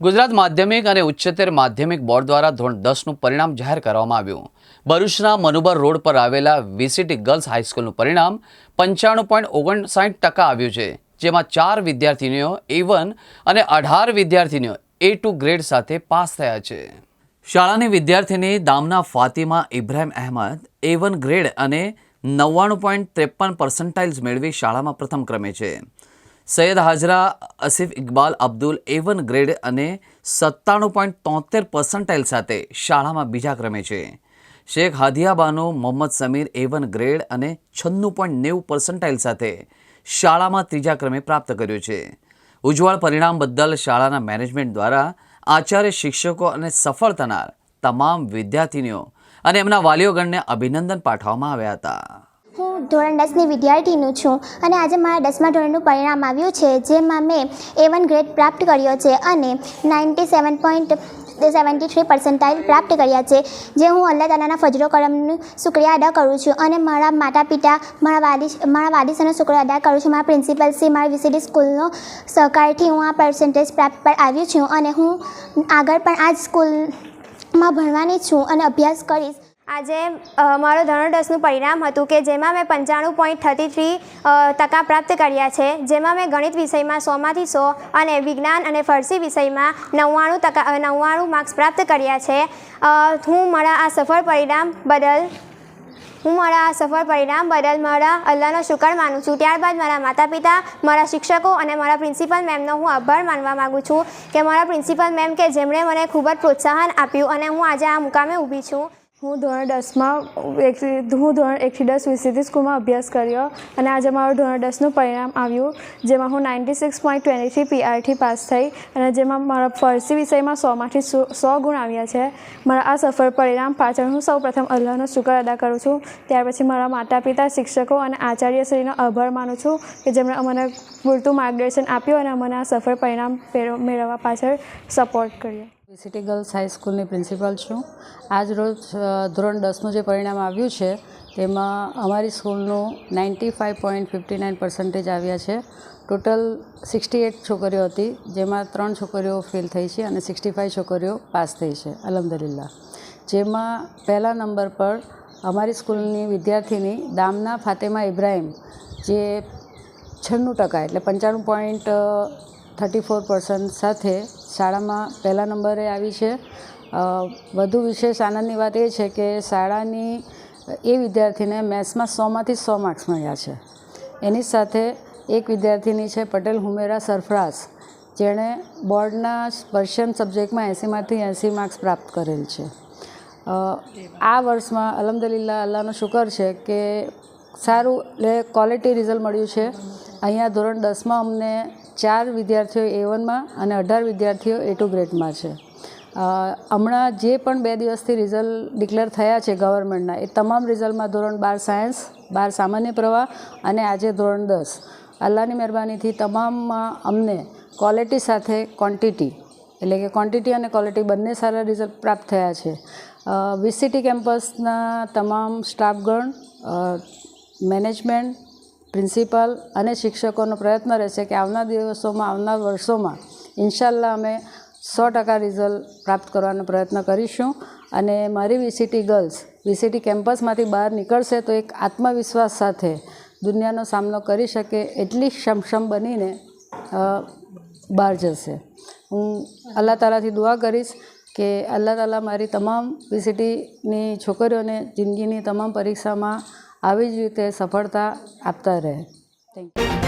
ગુજરાત માધ્યમિક અને ઉચ્ચતર માધ્યમિક બોર્ડ દ્વારા ધોરણ દસનું પરિણામ જાહેર કરવામાં આવ્યું. ભરૂચના મનુબર રોડ પર આવેલા વીસીટી ગર્લ્સ હાઈસ્કૂલનું પરિણામ પંચાણું પોઈન્ટ ઓગણસાઠ ટકા આવ્યું છે, જેમાં ચાર વિદ્યાર્થીનીઓ એ વન અને અઢાર વિદ્યાર્થીનીઓ એ ટુ ગ્રેડ સાથે પાસ થયા છે. શાળાની વિદ્યાર્થીની દામના Fatima Ibrahim Ahmed A one grade અને નવ્વાણું પોઈન્ટ ત્રેપન પર્સન્ટાઇલ્સ મેળવી શાળામાં પ્રથમ ક્રમે છે. Sayyed Hajra Asif Iqbal, Abdul A one grade અને સત્તાણું પોઈન્ટ તોતેર પર્સન્ટાઇલ સાથે શાળામાં બીજા ક્રમે છે. Sheikh Hadiyabano Mohammed Samir A one grade અને છન્નું પોઈન્ટ નેવું પર્સન્ટાઇલ સાથે શાળામાં ત્રીજા ક્રમે પ્રાપ્ત કર્યો છે. ઉજ્જવળ પરિણામ બદલ શાળાના મેનેજમેન્ટ દ્વારા આચાર્ય શિક્ષકો અને સફળ થનાર તમામ વિદ્યાર્થીનીઓ અને એમના વાલીઓગણને અભિનંદન પાઠવવામાં આવ્યા હતા. હું ધોરણ દસની વિદ્યાર્થીનું છું અને આજે મારા દસમા ધોરણનું પરિણામ આવ્યું છે, જેમાં મેં એ વન ગ્રેડ પ્રાપ્ત કર્યો છે અને ninety seven point seventy three percentile પ્રાપ્ત કર્યા છે, જે હું અલ્લાહ તાલાના ફજરો કરમનું શુક્રિયા અદા કરું છું અને મારા માતા પિતા મારા વાલી, મારા વાલીસનો શુક્રિયા અદા કરું છું. મારા પ્રિન્સિપલ શ્રી, મારા વિસીડી સ્કૂલનો સહકારથી હું આ પર્સન્ટેજ પ્રાપ્ત પર આવ્યું છું અને હું આગળ પણ આ જ સ્કૂલમાં ભણવાની છું અને અભ્યાસ કરીશ. આજે મારો દસનું પરિણામ હતું કે જેમાં મેં પંચાણું પોઈન્ટ થર્ટી થ્રી ટકા પ્રાપ્ત કર્યા છે, જેમાં મેં ગણિત વિષયમાં સોમાંથી સો અને વિજ્ઞાન અને ફરસી વિષયમાં નવ્વાણું ટકા નવ્વાણું માર્ક્સ પ્રાપ્ત કર્યા છે. હું મારા આ સફળ પરિણામ બદલ, હું મારા આ સફળ પરિણામ બદલ મારા અલ્લાહનો શુકર માનું છું. ત્યારબાદ મારા માતા પિતા મારા શિક્ષકો અને મારા પ્રિન્સિપલ મેમનો હું આભાર માનવા માગું છું કે મારા પ્રિન્સિપલ મેમ કે જેમણે મને ખૂબ જ પ્રોત્સાહન આપ્યું અને હું આજે આ મુકામે ઊભી છું. હું ધોરણ દસમાં એકથી હું ધોરણ એકથી દસ વિસીટી સ્કૂલમાં અભ્યાસ કર્યો અને આજે મારું ધોરણ દસનું પરિણામ આવ્યું, જેમાં હું ninety six point twenty three પીઆરથી pass થઈ અને જેમાં મારા ફરસી વિષયમાં સોમાંથી સો ગુણ આવ્યા છે. મારા આ સફળ પરિણામ પાછળ હું સૌ પ્રથમ અલ્લાહનો શુકર અદા કરું છું. ત્યાર પછી મારા માતા પિતા શિક્ષકો અને આચાર્યશ્રીનો આભાર માનું છું કે જેમણે અમને પૂરતું માર્ગદર્શન આપ્યું અને અમને આ સફળ પરિણામ મેળવવા પાછળ સપોર્ટ કર્યો. સિટી ગર્લ્સ હાઈસ્કૂલની પ્રિન્સિપાલ છું. આજ રોજ ધોરણ દસનું જે પરિણામ આવ્યું છે, તેમાં અમારી સ્કૂલનું ninety five point fifty nine percentage આવ્યા છે. ટોટલ સિક્સટી એટ છોકરીઓ હતી, જેમાં ત્રણ છોકરીઓ ફેલ થઈ છે અને સિક્સટી ફાઇવ છોકરીઓ પાસ થઈ છે અલહમદલિલ્લા જેમાં પહેલા નંબર પર અમારી સ્કૂલની વિદ્યાર્થીની દામના ફાતેમા ઇબ્રાહિમ, જે છન્નું ટકા એટલે પંચાણું પોઈન્ટ થર્ટી ફોર પર્સન્ટ સાથે શાળામાં પહેલા નંબરે આવી છે. વધુ વિશેષ આનંદની વાત એ છે કે શાળાની એ વિદ્યાર્થીને મેથ્સમાં સોમાંથી સો માર્ક્સ મળ્યા છે. એની સાથે એક વિદ્યાર્થીની છે પટેલ હુમેરા સરફરાઝ. જેણે બોર્ડના પર્શિયન સબ્જેક્ટમાં એંસીમાંથી એંસી માર્ક્સ પ્રાપ્ત કરેલ છે. આ વર્ષમાં અલહમદુલિલ્લાહ, અલ્લાહનો શુકર છે કે સારું એટલે ક્વોલિટી રિઝલ્ટ મળ્યું છે. અહીંયા ધોરણ દસમાં અમને ચાર વિદ્યાર્થીઓ એ વનમાં અને અઢાર વિદ્યાર્થીઓ એ ટુ ગ્રેડમાં છે. હમણાં જે પણ બે દિવસથી રિઝલ્ટ ડિક્લેર થયા છે ગવર્મેન્ટના, એ તમામ રિઝલ્ટમાં ધોરણ બાર સાયન્સ, બાર સામાન્ય પ્રવાહ અને આજે ધોરણ દસ. અલ્લાહની મહેરબાનીથી તમામમાં અમને ક્વોલિટી સાથે ક્વોન્ટિટી એટલે કે ક્વોન્ટિટી અને ક્વોલિટી બંને સારા રિઝલ્ટ પ્રાપ્ત થયા છે. વીસીટી કેમ્પસના તમામ સ્ટાફગણ મેનેજમેન્ટ પ્રિન્સિપાલ અને શિક્ષકોનો પ્રયત્ન રહેશે કે આવનાર દિવસોમાં, આવનાર વર્ષોમાં ઇન્શાલ્લાહ અમે સો ટકા રિઝલ્ટ પ્રાપ્ત કરવાનો પ્રયત્ન કરીશું. અને મારી વીસીટી ગર્લ્સ, વીસીટી કેમ્પસમાંથી બહાર નીકળશે તો એક આત્મવિશ્વાસ સાથે દુનિયાનો સામનો કરી શકે એટલી ક્ષમક્ષમ બનીને બહાર જશે. હું અલ્લાહ તાલાથી દુઆ કરીશ કે અલ્લાહ તાલા મારી તમામ વીસીટીની છોકરીઓને જિંદગીની તમામ પરીક્ષામાં આવી જ રીતે સફળતા આપતા રહે. Thank you